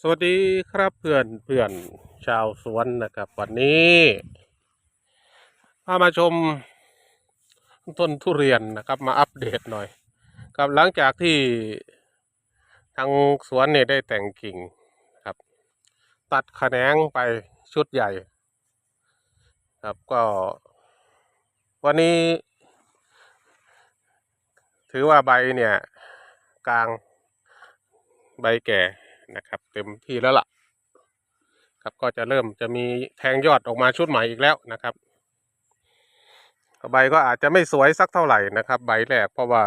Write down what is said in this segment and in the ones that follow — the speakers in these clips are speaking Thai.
สวัสดีครับเพื่อนเพื่อนชาวสวนนะครับ วันนี้พามาชมต้นทุเรียนนะครับมาอัปเดตหน่อยครับหลังจากที่ทางสวนเนี่ยได้แต่งกิ่งครับ ตัดแขนงไปชุดใหญ่ ครับก็ วันนี้ ถือว่าใบเนี่ย กลางใบแก่ นะครับ เต็มที่แล้วล่ะ ครับก็จะเริ่มจะมีแทงยอดออกมาชุดใหม่อีกแล้วนะครับใบก็อาจจะไม่สวยสักเท่าไหร่นะครับ ใบแรกเพราะว่า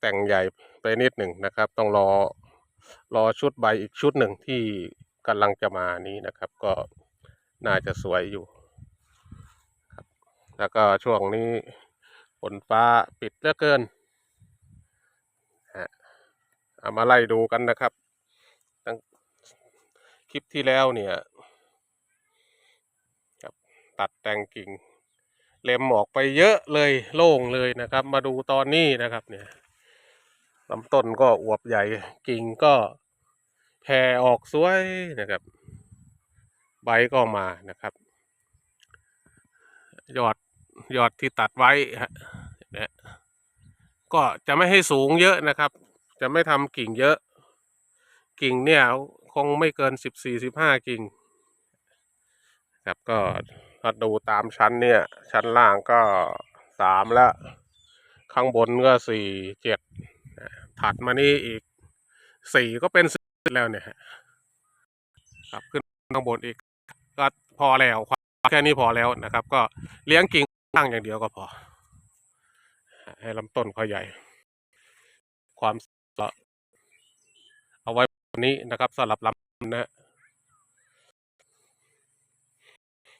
แต่งใหญ่ไปนิดหนึ่งนะครับ ต้องรอรอชุดใบอีกชุดหนึ่งที่กำลังจะมานี้นะครับ ก็น่าจะสวยอยู่ครับแล้วก็ช่วงนี้ฝนฟ้าปิดเหลือเกิน เอามาไล่ดูกันนะครับตั้งคลิปที่แล้วเนี่ยครับตัดแต่งกิ่ง เล็มออกไปเยอะเลยโล่งเลยนะครับ มาดูตอนนี้นะครับเนี่ยลำต้นก็อวบใหญ่กิ่งก็แผ่ออกสวยนะครับ ใบก็มานะครับ ยอดยอดที่ตัดไว้ฮะเนไหมก็จะไม่ให้สูงเยอะนะครับ จะไม่ทำกิ่งเยอะ กิ่งเนี่ยคงไม่เกินสิบสี่สิบห้ากิ่ง ครับก็ถ้าดูตามชั้นเนี่ย ชั้นล่างก็สามแล้ว ข้างบนก็สี่เจ็ดถัดมานี่อีกสี่ก็เป็นสิบแล้วเนี่ยครับขึ้นข้างบนอีก ก็พอแล้วแค่นี้พอแล้วนะครับ ก็เลี้ยงกิ่งล่างอย่างเดียวก็พอ ให้ลำต้นเขาใหญ่ ความ เอาไว้แบบนี้นะครับสำหรับลำนะฮะ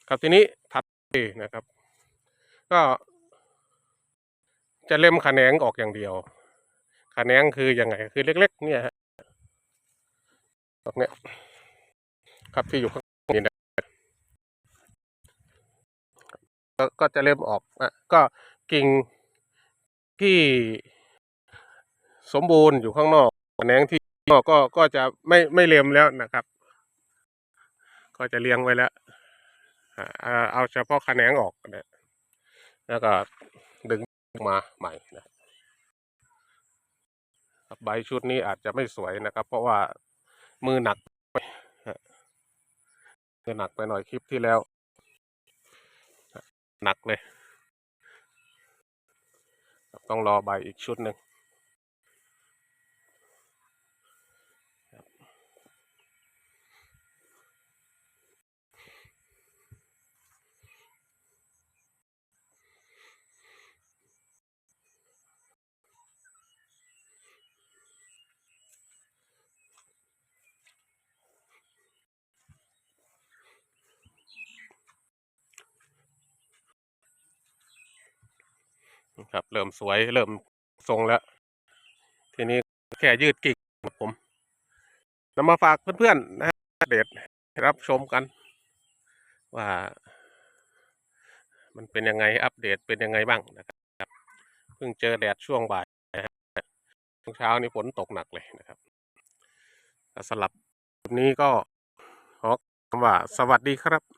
ครับทีนี้ถัดไปนะครับ ก็จะเล็มขะแขนงออกอย่างเดียวขะแขนงคือยังไงคือเล็ก ๆ เนี่ยฮะตรงเนี้ยครับที่อยู่ข้างนี้นะก็ก็จะเล็มออกอะก็กิ่งที่ สมบูรณ์อยู่ข้างนอกแขนงที่นอกก็ก็จะไม่ไม่เล็มแล้วนะครับ ก็จะเลี้ยงไว้แล้วเอาเฉพาะคะแนนออกนะแล้วก็ดึงมาใหม่นะใบชุดนี้อาจจะไม่สวยนะครับ เพราะว่ามือหนักไปมือหนักไปหน่อยคลิปที่แล้ว หนักเลย ต้องรอใบอีกชุดหนึ่ง ครับ เริ่มสวย เริ่มทรงแล้ว ทีนี้แค่ยืดกิ่งครับผมนำมาฝากเพื่อนๆนะฮะเดทรับชมกัน ว่า มันเป็นยังไงอัปเดตเป็นยังไงบ้างนะครับเพิ่งเจอแดดช่วงบ่ายนะฮะช่วงเช้านี้ฝนตกหนักเลยนะครับสำหรับคลิปนี้ก็ขอคำว่าสวัสดีครับ